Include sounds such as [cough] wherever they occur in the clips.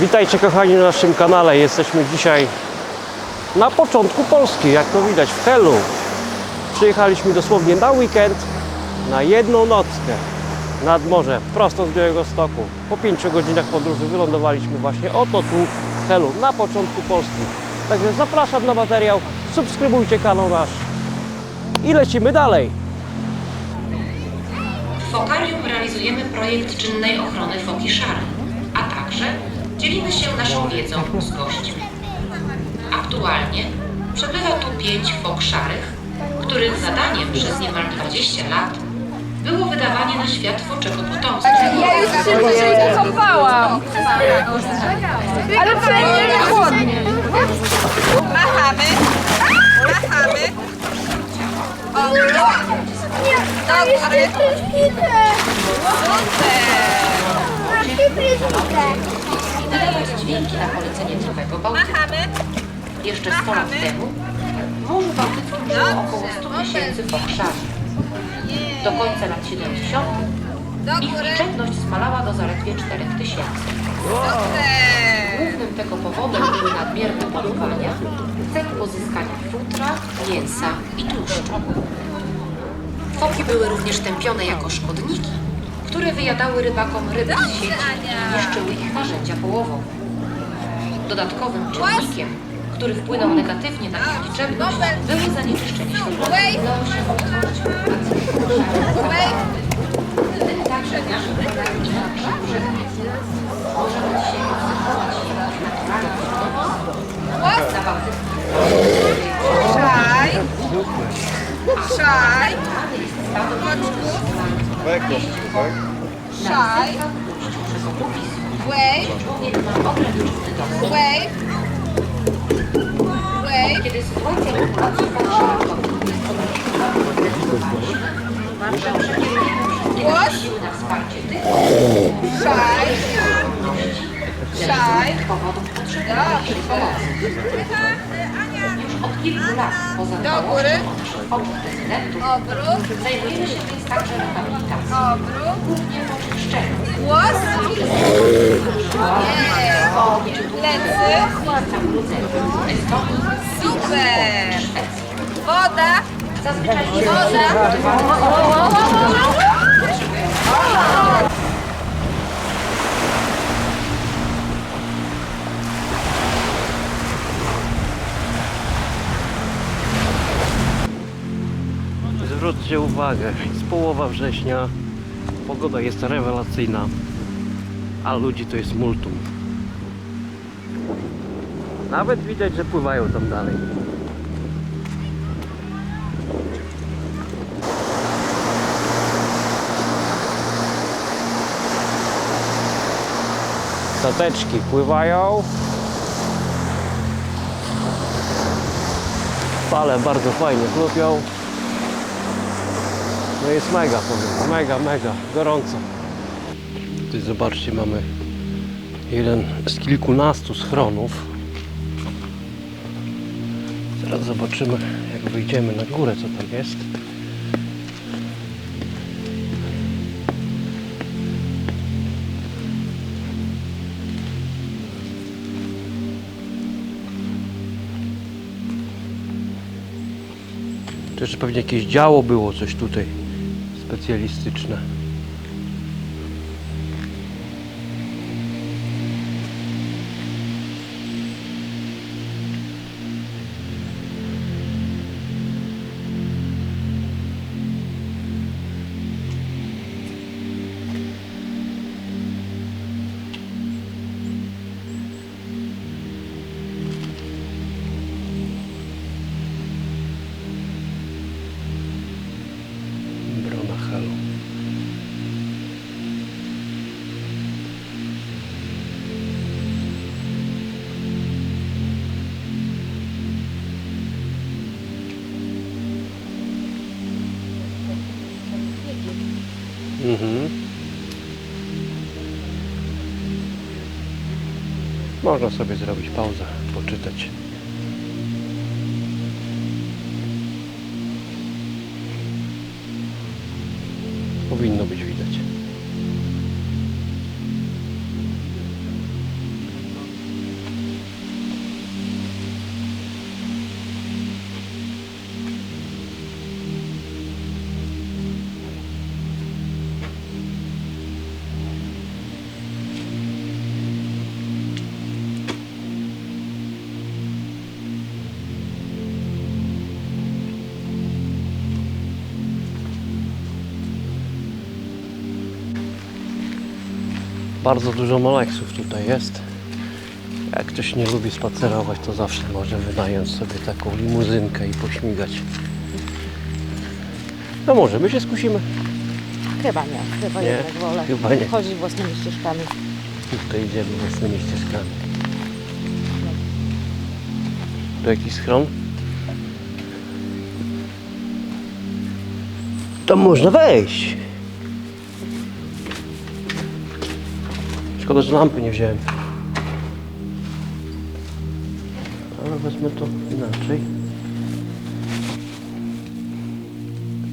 Witajcie kochani na naszym kanale. Jesteśmy dzisiaj na początku Polski, jak to widać w Helu. Przyjechaliśmy dosłownie na weekend, na jedną nockę nad morze, prosto z Białego Stoku. Po 5 godzinach podróży wylądowaliśmy właśnie oto tu w Helu, na początku Polski. Także zapraszam na materiał, subskrybujcie kanał nasz i lecimy dalej. W Fokarium realizujemy projekt czynnej ochrony foki szarej, a także dzielimy się naszą wiedzą z gośćmi. Aktualnie przebywa tu pięć fok szarych, których zadaniem przez niemal 20 lat było wydawanie na świat foczego potomstwa. Ja już się dzisiaj kąpałam. Ale przynajmniej nie chłodnie. Machamy. Machamy. O, do góry. Super. Wydawać dźwięki na polecenie całego Bałtyku. Jeszcze 100 lat temu w Morzu Bałtyckim żyło około 100 tysięcy fok szarych. Do końca lat 70. Do ich liczebność zmalała do zaledwie 4 tysięcy. Głównym tego powodem były nadmierne polowania w celu pozyskania futra, mięsa i tłuszczu. Foki były również tępione jako szkodniki, które wyjadały rybakom ryby z sieci i niszczyły ich narzędzia połowowe. Dodatkowym czynnikiem, który wpłynął negatywnie na ich liczebność, były zanieczyszczenie. Szaj. Szaj. Szaj. Obuwisko. Wave. Wave. Wave. Kiedy sytuacja populacji tych Szaj. Szaj. powodów potrzeby naszej pomocy. Już od kilku lat poza Do góry. Prezydentów Obrót. zajmujemy się więc także rehabilitacją, Obrót. Głos. Plecy. Super. Woda. Zazwyczaj Woda. Zwróćcie uwagę, jest połowa września, pogoda jest rewelacyjna, a ludzi to jest multum. Nawet widać, że pływają tam dalej. Stateczki pływają. Fale bardzo fajnie chlupią. No jest mega, powiem. Mega, mega. Gorąco. Tutaj zobaczcie, mamy jeden z kilkunastu schronów. Zaraz zobaczymy, jak wyjdziemy na górę, co tam jest. To jeszcze pewnie jakieś działo było, coś tutaj specjalistyczne. Można sobie zrobić pauzę, poczytać. Powinno być widać. Bardzo dużo moleksów tutaj jest. Jak ktoś nie lubi spacerować, to zawsze może wynająć sobie taką limuzynkę i pośmigać. No może, my się skusimy. Chyba nie, chyba Nie, jednak wolę chyba nie. chodzić własnymi ścieżkami. Tutaj idziemy własnymi ścieżkami. Tu jakiś schron? Tam można wejść. Szkoda, że lampy nie wziąłem. Ale wezmę to inaczej.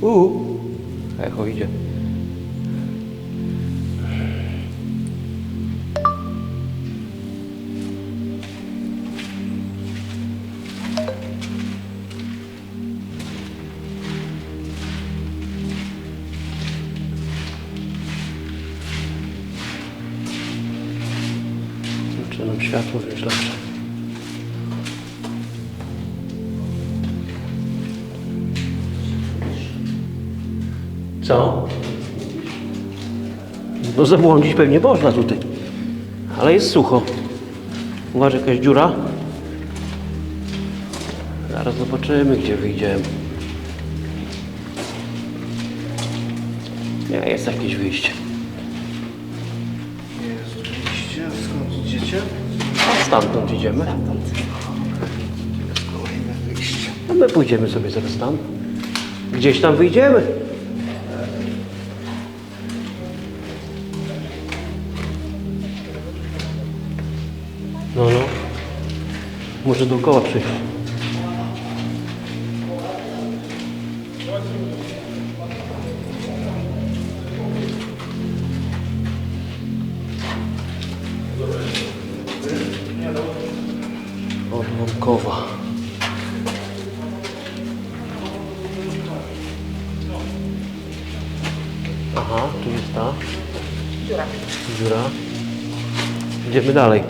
Uuu, echo idzie. Światło lepsze? Co? No zabłądzić pewnie można tutaj. Ale jest sucho. Uważaj, jakaś dziura. Zaraz zobaczymy, gdzie wyjdziemy. Nie, jest jakieś wyjście. Stamtąd idziemy. No my pójdziemy sobie zaraz tam. Gdzieś tam wyjdziemy. No, no. Może dookoła przyjść. Idziemy dalej.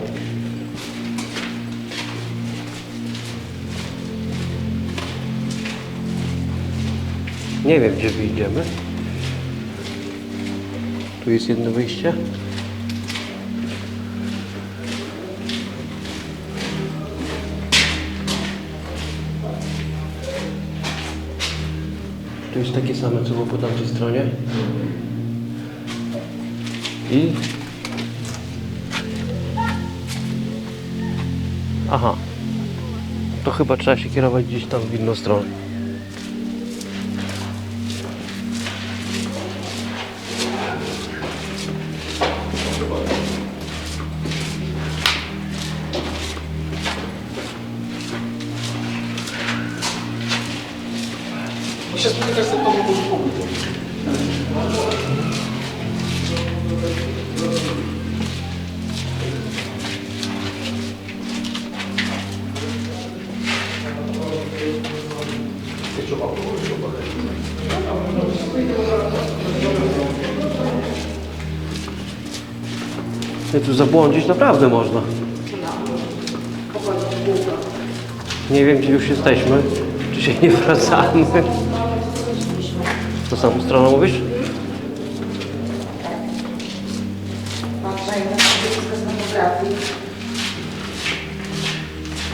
Nie wiem, gdzie wyjdziemy. Tu jest jedno wyjście. Tu jest takie same, co było po tamtej stronie. I... Aha. To chyba trzeba się kierować gdzieś tam w inną stronę. Się spotykać z tobą Nie, tu zabłądzić naprawdę można. Nie wiem, gdzie już jesteśmy. Czy się nie wracamy. To samą stroną mówisz?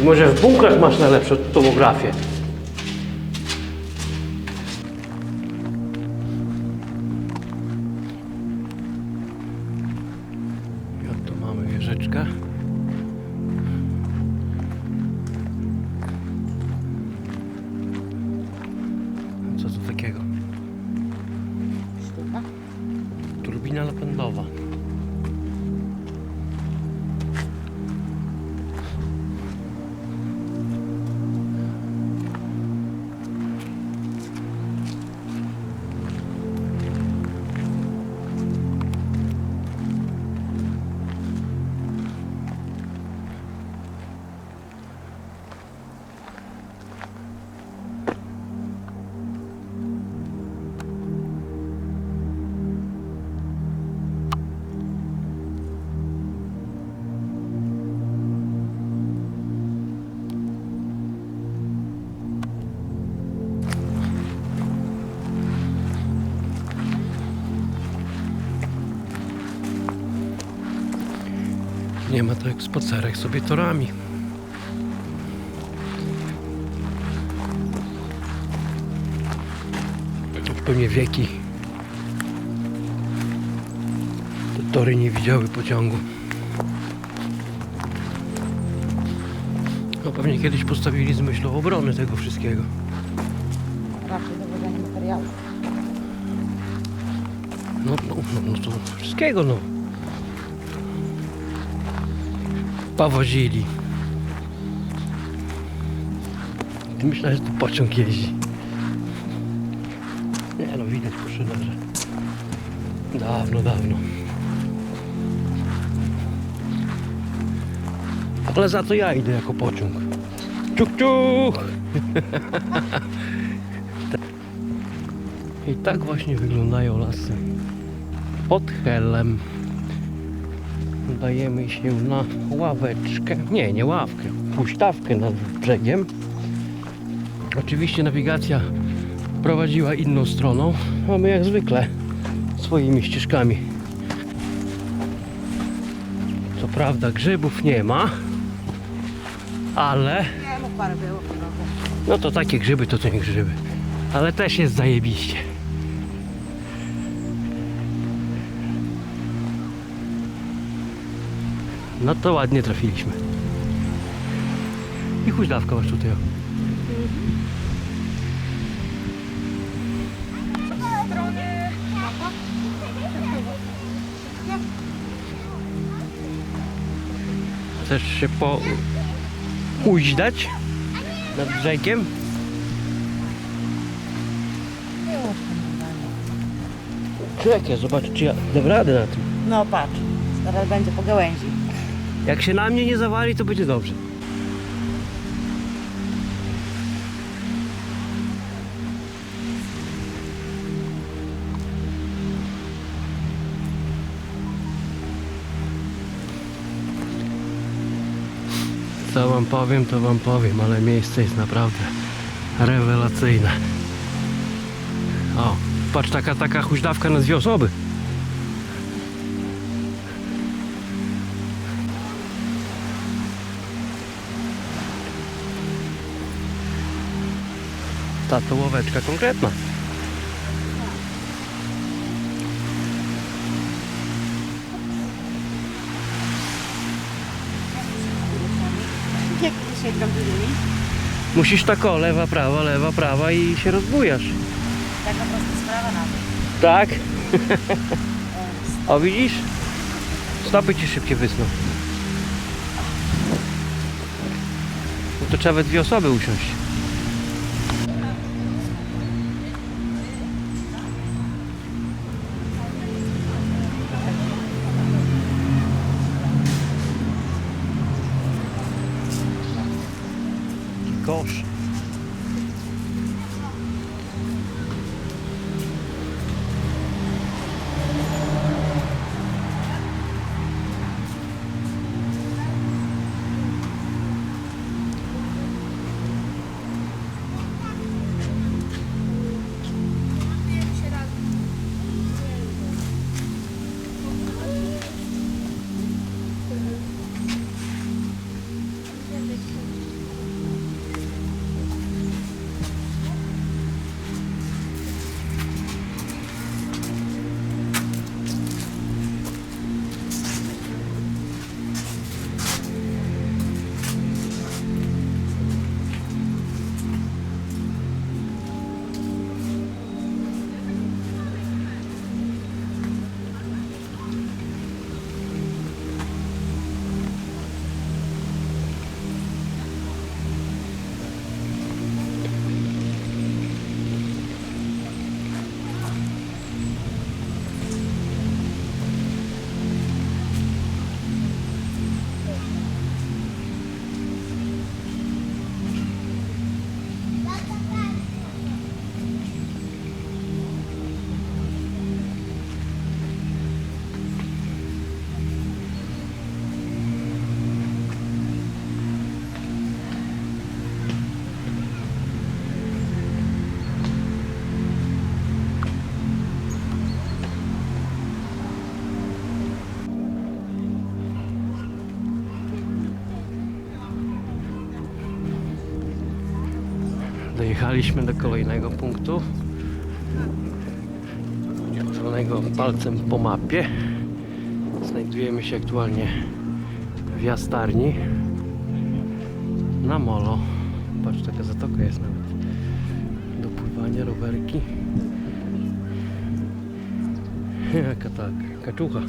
Może w bunkrach masz najlepszą tomografię. Ma to jak spacerek sobie torami. Już pewnie wieki te tory nie widziały pociągu. No pewnie kiedyś postawili z myślą obrony tego wszystkiego. Raczej dowodzenie materiału. No, no, no, no to wszystkiego no. Powozili. Ty myślałeś, że to pociąg jeździ. Nie no, widać po szyderze. Dawno, dawno. Ale za to ja idę jako pociąg. Ciuch, ciuch! [laughs] I tak właśnie wyglądają lasy pod Helem. Dajemy się na ławeczkę, nie, nie ławkę, puśtawkę nad brzegiem. Oczywiście nawigacja prowadziła inną stroną, a my jak zwykle swoimi ścieżkami. Co prawda grzybów nie ma, ale no no to takie grzyby to to nie grzyby. Ale też jest zajebiście. No to ładnie trafiliśmy. I huźdawka masz tutaj. Chcesz się po huźdać nad brzegiem? Czekaj, zobacz czy ja dam radę na tym. No patrz, zaraz będzie po gałęzi. Jak się na mnie nie zawali, to będzie dobrze. Co wam powiem, to wam powiem, ale miejsce jest naprawdę rewelacyjne. O, patrz, taka, taka huźdawka na dwie osoby. Ta to łoweczka konkretna. Jak dzisiaj prawdziwymi? Musisz tak o, lewa, prawa, lewa, prawa i się rozbujasz. Taka prosta sprawa nawet. Tak? [laughs] o widzisz? Stopy ci szybciej wysną. No to trzeba we dwie osoby usiąść. écorche Dojechaliśmy do kolejnego punktu. Zwanego palcem po mapie. Znajdujemy się aktualnie w Jastarni na molo. Patrz, taka zatoka jest nawet. Do pływania, rowerki. [laughs] Jaka tak, kaczucha.